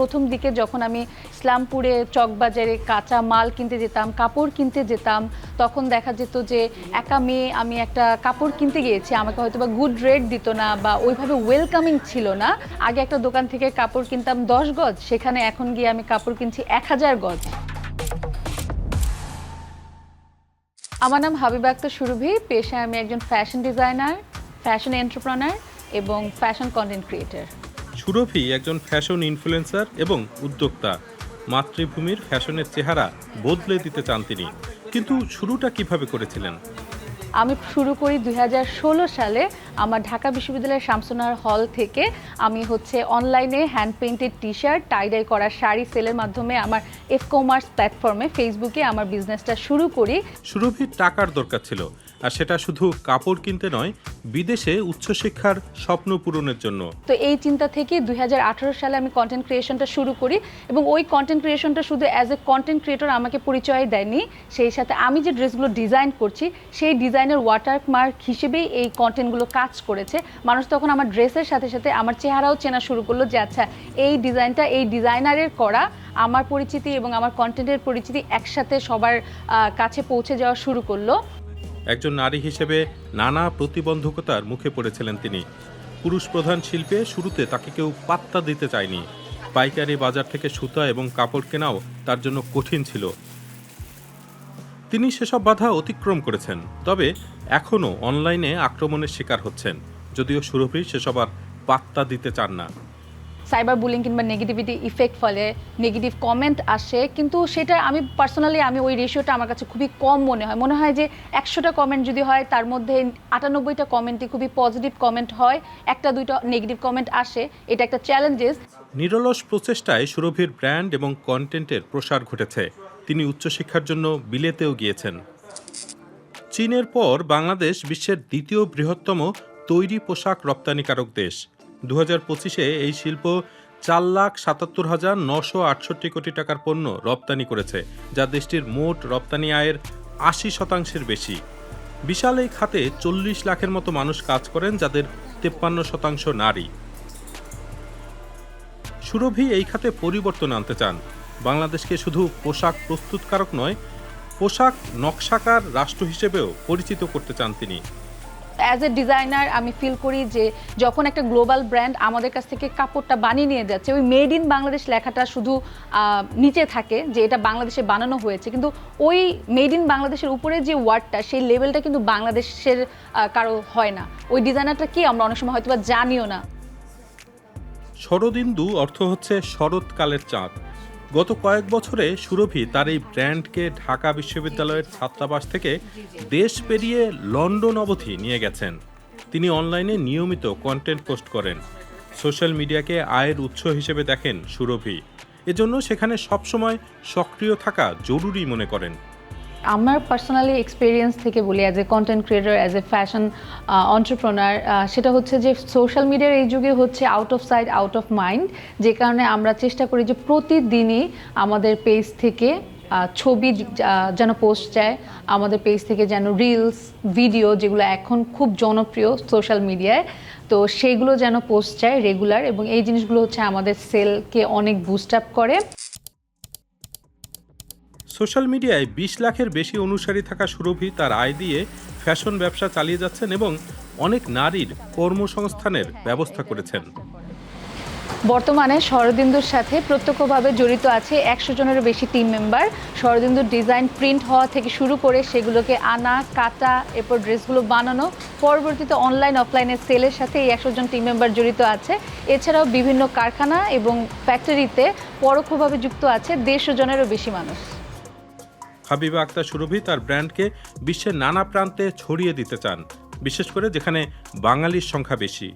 প্রথম দিকে যখন আমি ইসলামপুরে চকবাজারে কাঁচা মাল কিনতে যেতাম, কাপড় কিনতে যেতাম, তখন দেখা যেত যে একা মেয়ে আমি একটা কাপড় কিনতে গিয়েছি। আমাকে হয়তো বা গুড রেট দিত না বা ওইভাবে ওয়েলকামিং ছিল না। আগে একটা দোকান থেকে কাপড় কিনতাম দশ গজ, সেখানে এখন গিয়ে আমি কাপড় কিনছি এক হাজার গজ। আমার নাম হাবিবা আক্তার সুরভি। পেশায় আমি একজন ফ্যাশন ডিজাইনার ফ্যাশন এন্টারপ্রনার এবং ফ্যাশন কন্টেন্ট ক্রিয়েটার সুরভি একজন ফ্যাশন ইনফ্লুয়েন্সার এবং উদ্যোক্তা। মাতৃভূমির ফ্যাশনের চেহারা বদলে দিতে চান তিনি। কিন্তু শুরুটা কীভাবে করেছিলেন? আমি শুরু করি দু হাজার ষোলো সালে আমার ঢাকা বিশ্ববিদ্যালয়ের শামসুনার হল থেকে। আমি হচ্ছে অনলাইনে hand painted T shirt tie-dye করা শাড়ি সেলের মাধ্যমে আমার এফ কমার্স প্ল্যাটফর্মে ফেসবুকে আমার বিজনেসটা শুরু করি। সুরভির টাকার দরকার ছিল। আর সেটা শুধু কাপড় কিনতে নয়, বিদেশে উচ্চশিক্ষার স্বপ্ন পূরণের জন্য। তো এই চিন্তা থেকে দুই হাজার আঠারো সালে আমি কন্টেন্ট ক্রিয়েশনটা শুরু করি এবং ওই কন্টেন্ট ক্রিয়েশনটা শুধু অ্যাজ এ কন্টেন্ট ক্রিয়েটর আমাকে পরিচয় দেয়নি। সেই সাথে আমি যে ড্রেসগুলো ডিজাইন করছি, সেই ডিজাইনের ওয়াটার মার্ক হিসেবেই এই কন্টেন্টগুলো কাজ করেছে। মানুষ তখন আমার ড্রেসের সাথে সাথে আমার চেহারাও চেনা শুরু করল যে আচ্ছা এই ডিজাইনটা এই ডিজাইনারের করা, আমার পরিচিতি এবং আমার কন্টেন্টের পরিচিতি একসাথে সবার কাছে পৌঁছে যাওয়া শুরু করল। একজন নারী হিসেবে নানা প্রতিবন্ধকতার মুখে পড়েছিলেন তিনি। পুরুষ প্রধান শিল্পে শুরুতে তাকে কেউ পাত্তা দিতে চায়নি। পাইকারি বাজার থেকে সুতা এবং কাপড় কেনাও তার জন্য কঠিন ছিল। তিনি সেসব বাধা অতিক্রম করেছেন, তবে এখনও অনলাইনে আক্রমণের শিকার হচ্ছেন। যদিও সুরভি সেসব আর পাত্তা দিতে চান না। সাইবার বুলিং কিংবা নেগেটিভিটি ইফেক্ট ফলে নেগেটিভ কমেন্ট আসে, কিন্তু সেটা আমি পার্সোনালি আমি ওই রেশিওটা আমার কাছে খুবই কম মনে হয়। মনে হয় যে একশোটা কমেন্ট যদি হয়, তার মধ্যে আটানব্বইটা কমেন্টই খুবই পজিটিভ কমেন্ট হয়, একটা দুইটা নেগেটিভ কমেন্ট আসে, এটা একটা চ্যালেঞ্জেস নিরলস প্রচেষ্টায় সুরভির ব্র্যান্ড এবং কন্টেন্টের প্রসার ঘটেছে। তিনি উচ্চশিক্ষার জন্য বিলেতেও গিয়েছেন। চীনের পর বাংলাদেশ বিশ্বের দ্বিতীয় বৃহত্তম তৈরি পোশাক রপ্তানিকারক দেশ। দু হাজার পঁচিশে এই শিল্প চার লাখ সাতাত্তর হাজার নশো আটষট্টি কোটি টাকার পণ্য রপ্তানি করেছে, যা দেশটির মোট রপ্তানি আয়ের আশি শতাংশের বেশি। বিশাল এই খাতে চল্লিশ লাখের মতো মানুষ কাজ করেন, যাদের তেপ্পান্ন শতাংশ নারী। সুরভি এই খাতে পরিবর্তন আনতে চান। বাংলাদেশকে শুধু পোশাক প্রস্তুতকারক নয়, পোশাক নকশাকার রাষ্ট্র হিসেবেও পরিচিত করতে চান তিনি। অ্যাজ এ ডিজাইনার আমি ফিল করি যে যখন একটা গ্লোবাল ব্র্যান্ড আমাদের কাছ থেকে কাপড়টা বানিয়ে নিয়ে যাচ্ছে, ওই মেড ইন বাংলাদেশ লেখাটা শুধু নিচে থাকে যে এটা বাংলাদেশে বানানো হয়েছে। কিন্তু ওই মেড ইন বাংলাদেশের উপরে যে ওয়ার্ডটা সেই লেভেলটা কিন্তু বাংলাদেশের কারও হয় না। ওই ডিজাইনারটা কি আমরা অনেক সময় হয়তো জানিও না। শরদিন্দু অর্থ হচ্ছে শরৎকালের চাঁদ। গত কয়েক বছরে সুরভি তার এই ব্র্যান্ডকে ঢাকা বিশ্ববিদ্যালয়ের ছাত্রাবাস থেকে দেশ পেরিয়ে লন্ডন অবধি নিয়ে গেছেন। তিনি অনলাইনে নিয়মিত কন্টেন্ট পোস্ট করেন। সোশ্যাল মিডিয়াকে আয়ের উৎস হিসেবে দেখেন সুরভি। এজন্য সেখানে সবসময় সক্রিয় থাকা জরুরি মনে করেন। আমার পার্সোনালি এক্সপিরিয়েন্স থেকে বলি as a content creator as a fashion entrepreneur সেটা হচ্ছে যে সোশ্যাল মিডিয়ার এই যুগে হচ্ছে out of sight out of mind যে কারণে আমরা চেষ্টা করি যে প্রতিদিনই আমাদের পেজ থেকে ছবি যেন পোস্ট যায়, আমাদের পেজ থেকে যেন রিলস ভিডিও যেগুলো এখন খুব জনপ্রিয় সোশ্যাল মিডিয়ায় তো সেগুলো যেন পোস্ট যায় রেগুলার এবং এই জিনিসগুলো হচ্ছে আমাদের সেলকে অনেক বুস্ট আপ করে। সোশ্যাল মিডিয়ায় বিশ লাখের বেশি অনুসারী থাকা সুরভি তার আয় দিয়ে ফ্যাশন ব্যবসা চালিয়ে যাচ্ছেন এবং অনেক নারীর কর্মসংস্থানের ব্যবস্থা করেছেন। বর্তমানে শরদিন্দুর সাথে প্রত্যক্ষভাবে জড়িত আছে একশো জনেরও বেশি টিম মেম্বার শরদিন্দুর ডিজাইন প্রিন্ট হওয়া থেকে শুরু করে সেগুলোকে আনা, কাটা, এরপর ড্রেসগুলো বানানো, পরবর্তীতে অনলাইন অফলাইনে সেলের সাথে এই একশো জন টিম মেম্বার জড়িত আছে। এছাড়াও বিভিন্ন কারখানা এবং ফ্যাক্টরিতে পরোক্ষভাবে যুক্ত আছে দেড়শো জনেরও বেশি মানুষ। হাবিবা আক্তার সুরভি তার ব্র্যান্ডকে বিশ্বের নানা প্রান্তে ছড়িয়ে দিতে চান, বিশেষ করে যেখানে বাঙালির সংখ্যা বেশি।